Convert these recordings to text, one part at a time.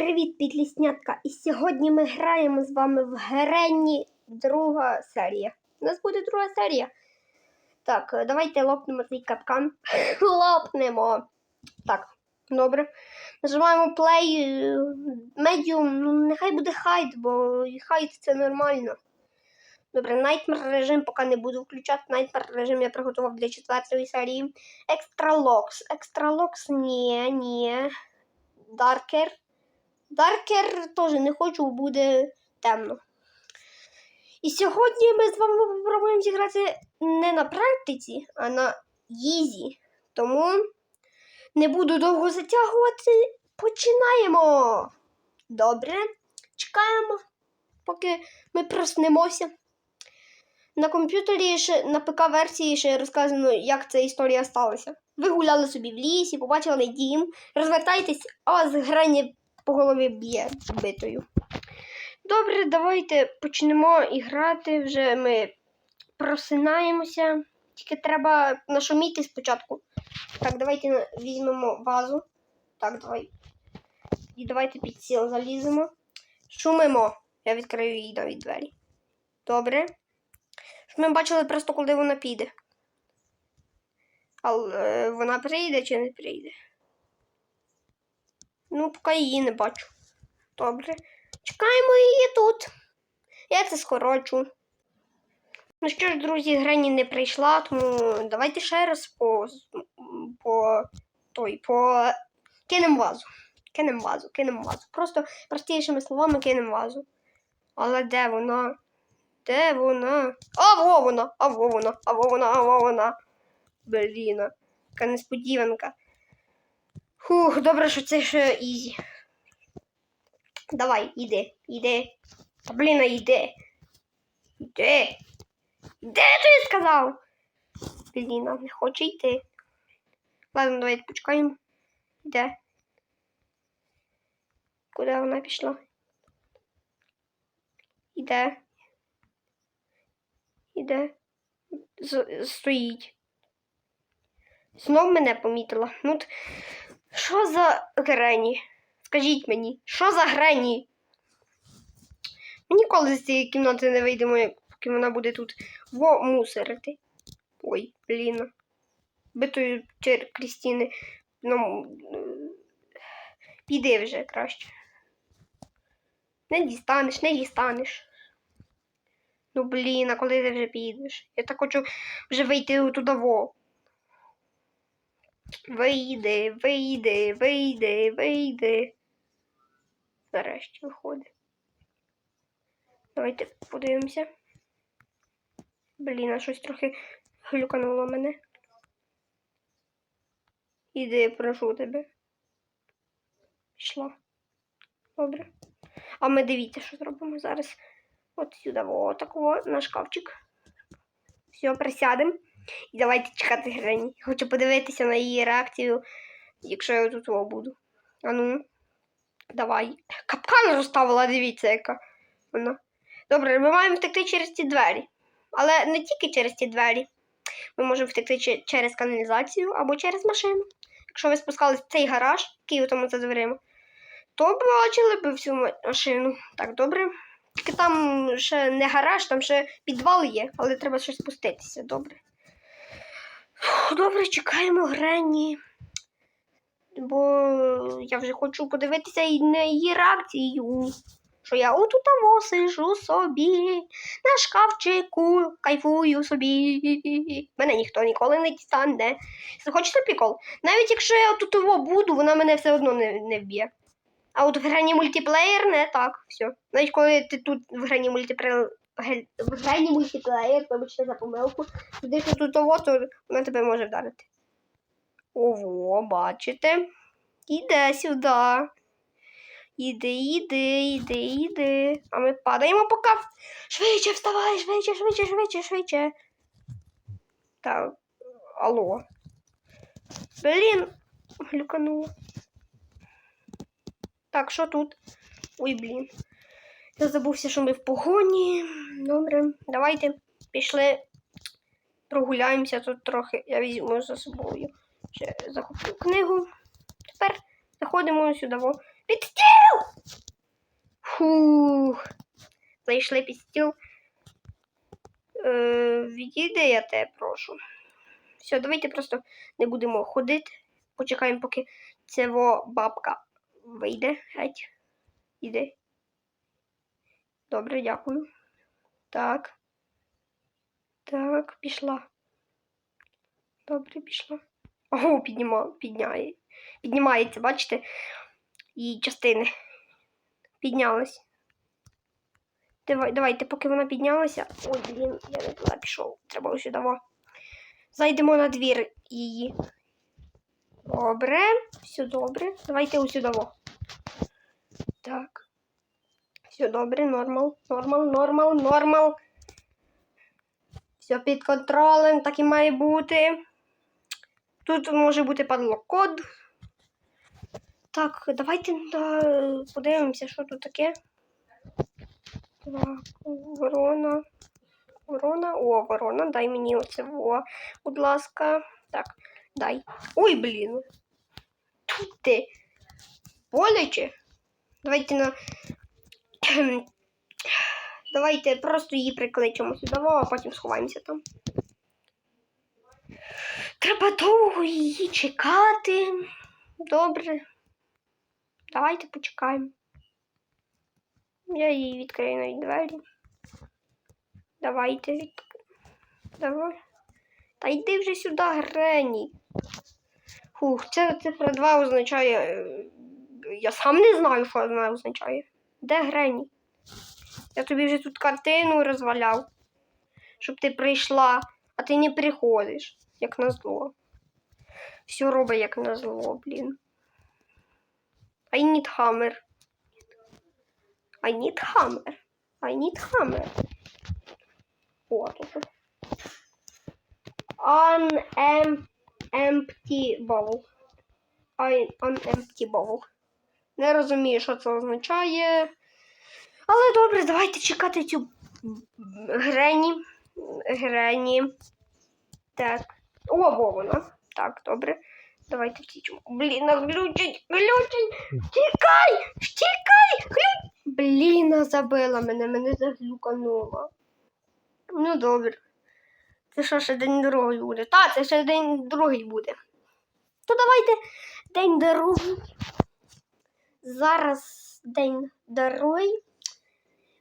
Привіт, підліснятка! І сьогодні ми граємо з вами в Геренні друга серія. У нас буде друга серія. Так, е, давайте лопнемо цей капкан. Лопнемо. Так, добре. Нажимаємо play е, medium. Ну, нехай буде height, бо height це нормально. Добре, Nightmare режим поки не буду включати. Nightmare режим я приготував для четвертої серії. Extra Locks. Extra Locks ні, ні. Darker. Даркер теж не хочу, буде темно. І сьогодні ми з вами попробуємо зіграти не на практиці, а на їзі. Тому не буду довго затягувати. Починаємо. Добре. Чекаємо, поки ми проснемося. На комп'ютері ще на ПК-версії ще розказано, як ця історія сталася. Ви гуляли собі в лісі, побачили дім, розвертайтесь, а вас грані по голові б'є битою. Добре, давайте почнемо і грати. Вже ми просинаємося. Тільки треба нашуміти спочатку. Так, давайте візьмемо вазу. Так, давай. І давайте під стіл заліземо. Шумимо. Я відкрию їй нові двері. Добре. Ми бачили просто, коли вона піде. Але е, вона прийде чи не прийде? Ну, поки її не бачу. Добре. Чекаємо її тут. Я це скорочу. Ну що ж, друзі, Грені не прийшла, тому давайте ще раз по. по. той, по. кинем вазу. Кинем вазу, кинем вазу. Просто простішими словами кинем вазу. Але де вона? Де вона? А во вона! А во вона! А во вона! А во вона! Блін, яка несподіванка. Фух, добре, що це ще ізі. Давай, іди, іди. Та блін, іди. Іди. Іди, я сказав? Блін, не хоче йти. Ладно, давайте почекаємо. Іде. Куди вона пішла? Іде. Іде. З- стоїть. Знов мене помітила. Ну, що за Грені? Скажіть мені, що за Грені? Ми ніколи з цієї кімнати не вийдемо, поки вона буде тут во мусорити. Ой, блін. Битою чер Крістіни. Ну, піди вже краще. Не дістанеш, не дістанеш. Ну, блін, а коли ти вже підеш? Я так хочу вже вийти туди во. Вийди, вийди, вийди, вийди. Нарешті виходить. Давайте подивимося. Блін, а щось трохи глюкануло мене. Іди, прошу тебе. Пішла. Добре. А ми дивіться, що зробимо зараз. От сюди, о, такого на шкафчик. Все, присядемо. І давайте чекати Грені. Хочу подивитися на її реакцію, якщо я тут буду. А ну, давай. Капкан розставила, дивіться, яка вона. Добре, ми маємо втекти через ці двері. Але не тільки через ці двері. Ми можемо втекти че- через каналізацію або через машину. Якщо ви спускались в цей гараж, який там за дверима, то бачили б всю машину. Так, добре. Тільки там ще не гараж, там ще підвал є, але треба щось спуститися, добре. Добре, чекаємо Грені. Бо я вже хочу подивитися і на її реакцію. Що я отут того сижу собі, на шкафчику, кайфую собі. Мене ніхто ніколи не дістане. Хочете прикол? Навіть якщо я тут того буду, вона мене все одно не, не вб'є. А от в грані мультиплеєр не так. Все. Навіть коли ти тут в грані мультиплеєр. Грані мультиплеєр, вибачте за помилку, туди тут того, то вона тебе може вдарити. Ого, бачите? Іде сюди. Іди, іди, іди, іди. А ми падаємо поки. Швидше вставай, швидше, швидше, швидше, швидше. Так, алло. Блін, глюкануло. Так, що тут? Ой, блін. Я забувся, що ми в погоні. Добре, давайте пішли. Прогуляємося тут трохи. Я візьму за собою. Ще захоплю книгу. Тепер заходимо сюди. Під стіл! Фух. Зайшли під стіл. Е, відійди я тебе прошу. Все, давайте просто не будемо ходити. Почекаємо, поки цього бабка вийде. Геть. Іди. Добре, дякую. Так. Так, пішла. Добре, пішла. Ого, підніма, підняє. Піднімається, бачите? Її частини. Піднялась. Давай, давайте, поки вона піднялася. Ой, блін, я не туди пішов. Треба сюди. Зайдемо на двір її. Добре, все добре. Давайте ось Так. Все добре, нормал, нормал, нормал, нормал. Все під контролем, так і має бути. Тут може бути падлокод. Так, давайте да, подивимося, що тут таке. Так, ворона. Ворона. О, ворона, дай мені оце во, будь ласка. Так, дай. Ой, блін. Тут ти. Боляче. Давайте на. Давайте просто її прикличемо сюди, а потім сховаємося там. Треба довго її чекати. Добре. Давайте почекаємо. Я їй відкрию навіть двері. Давайте від... Давай. Та йди вже сюди, Грені. Фух, це цифра 2 означає. е, Я сам не знаю, що вона означає. Де Грені? Я тобі вже тут картину розваляв, щоб ти прийшла, а ти не приходиш, як на зло. Все робить як на зло, блін. I need hammer. I need hammer. I need hammer. Тут. An empty bowl. I an empty bowl. Не розумію, що це означає. Але добре, давайте чекати цю Грені. Грені. Так. О, во вона. Так, добре. Давайте втічемо. Блін, глючить, глючить. Тікай! Тікай! Глю... Блін, забила мене, мене заглюкануло. Ну, добре. Це що, ще день другий буде? Та, це ще день другий буде. То давайте день другий. Зараз день другий.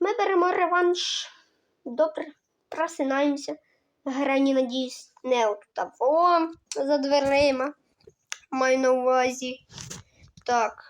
Ми беремо реванш. Добре, просинаємося. Грані, надіюсь, не от того за дверима. Маю на увазі. Так.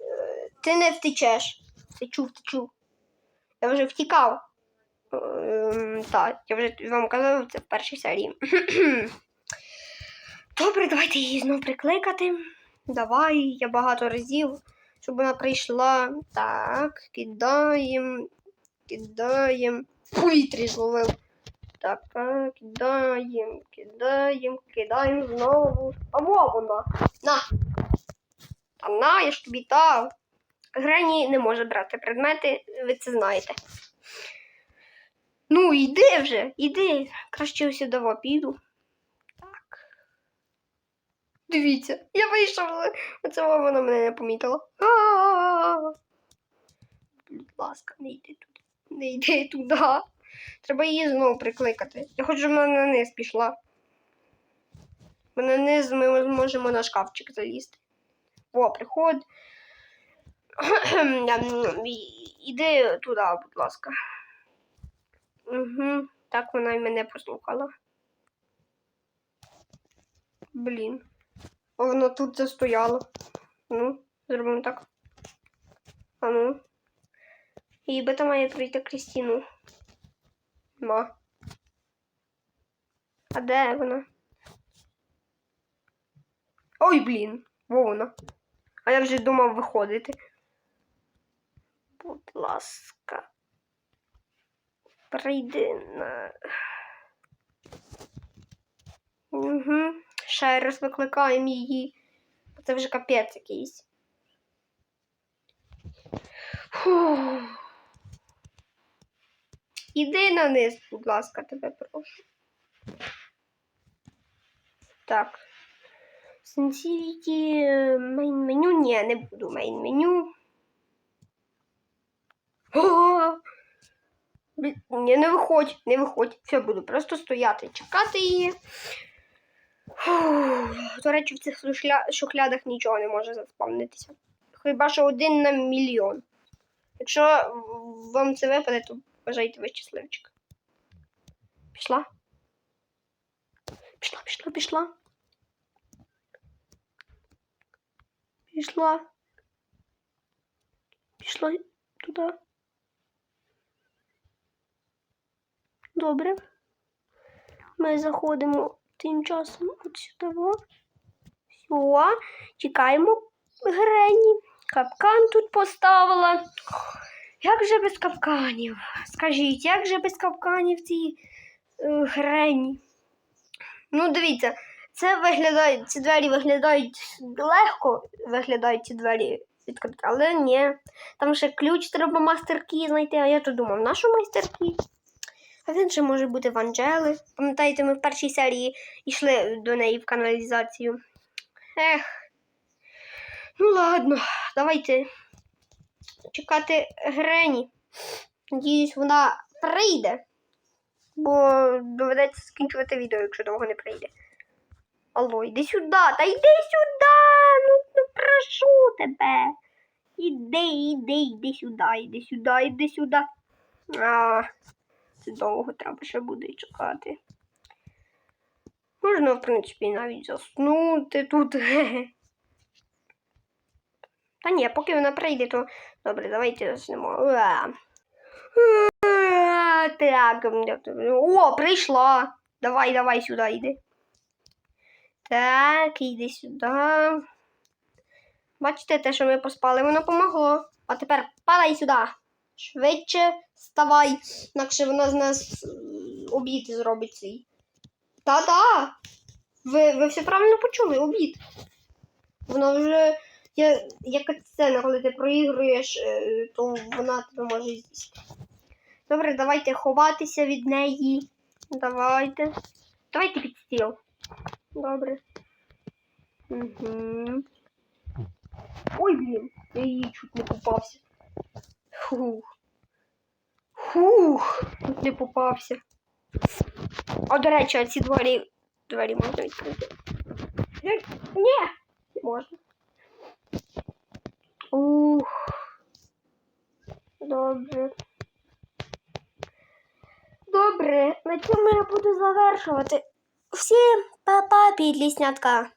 Е, Ти не втечеш. Ти чув. Я вже втікав. Ем, Так, я вже вам казав це в першій серії. Добре, давайте її знову прикликати. Давай, я багато разів, щоб вона прийшла. Так, кидаємо, кидаємо. В повітрі зловив. Так, кидаємо, кидаємо, кидаємо знову. А во вона. На. Та на, я ж тобі дав. Грені не може брати предмети, ви це знаєте. Ну, йди вже, йди. Краще сюди піду. Дивіться, я вийшов. Оце вона мене не помітила. Будь ласка, не йди туди. Не йди туди. Треба її знову прикликати. Я хочу, щоб вона на низ пішла. Бо на низ ми зможемо на шкафчик залізти. О, приход. Іди туди, будь ласка. Угу. Так вона мене послухала. Блін. А Вона тут застояла. Ну, зробимо так. А ну. І бета має прийти Крістіну. Ма. А де вона? Ой, блін, во вона. А я вже думав виходити. Будь ласка. Прийди на. Угу. Ще раз викликаємо її. Це вже капець якийсь. Іди на низ, будь ласка, тебе прошу. Так. Sensitivity, мейн меню. Ні, не буду мейн меню. Ні, не виходь, не виходь. Все, буду просто стояти, чекати її. До речі, в цих шухлядах нічого не може заспавнитися. Хіба що один на мільйон. Якщо вам це випаде, то вважайте ви щасливчик. Пішла? Пішла, пішла, пішла. Пішла. Пішла туди. Добре. Ми заходимо тим часом от. Все, чекаємо Грені. Капкан тут поставила. Як же без капканів? Скажіть, як же без капканів цій е, Грені? Ну, дивіться, це виглядає, ці двері виглядають легко, виглядають ці двері відкрити, але ні. Там ще ключ треба мастерки знайти, а я то думав, нашу майстерки. А він же може бути в Анджели. Пам'ятаєте, ми в першій серії йшли до неї в каналізацію. Ех. Ну ладно, давайте чекати Грені. Надіюсь, вона прийде. Бо доведеться скінчувати відео, якщо довго не прийде. Алло, йди сюди, та йди сюди. Ну, ну прошу тебе. Іди, іди, іди сюди, іди сюди, іди сюди. А, це довго треба ще буде чекати. Можна, в принципі, навіть заснути тут. Та ні, поки вона прийде, то добре, давайте заснемо. Так. О, прийшла. Давай, давай сюди йди. Так, йди сюди. Бачите, те, що ми поспали, воно помогло. А тепер падай сюди. Швидше вставай, інакше вона з нас е, обід зробить свій. Та-та. Ви, ви все правильно почули, обід. Воно вже є, як сцена, коли ти проігруєш, е, то вона тебе може з'їсти. Добре, давайте ховатися від неї. Давайте. Давайте під стіл. Добре. Угу. Ой, блін, я її чуть не попався. Фух. Фух, тут не попався. А до речі, а ці двері, двері можна відкрити. Ні, не можна. Ух. Добре. Добре, на цьому я буду завершувати. Всім па-па, підліснятка.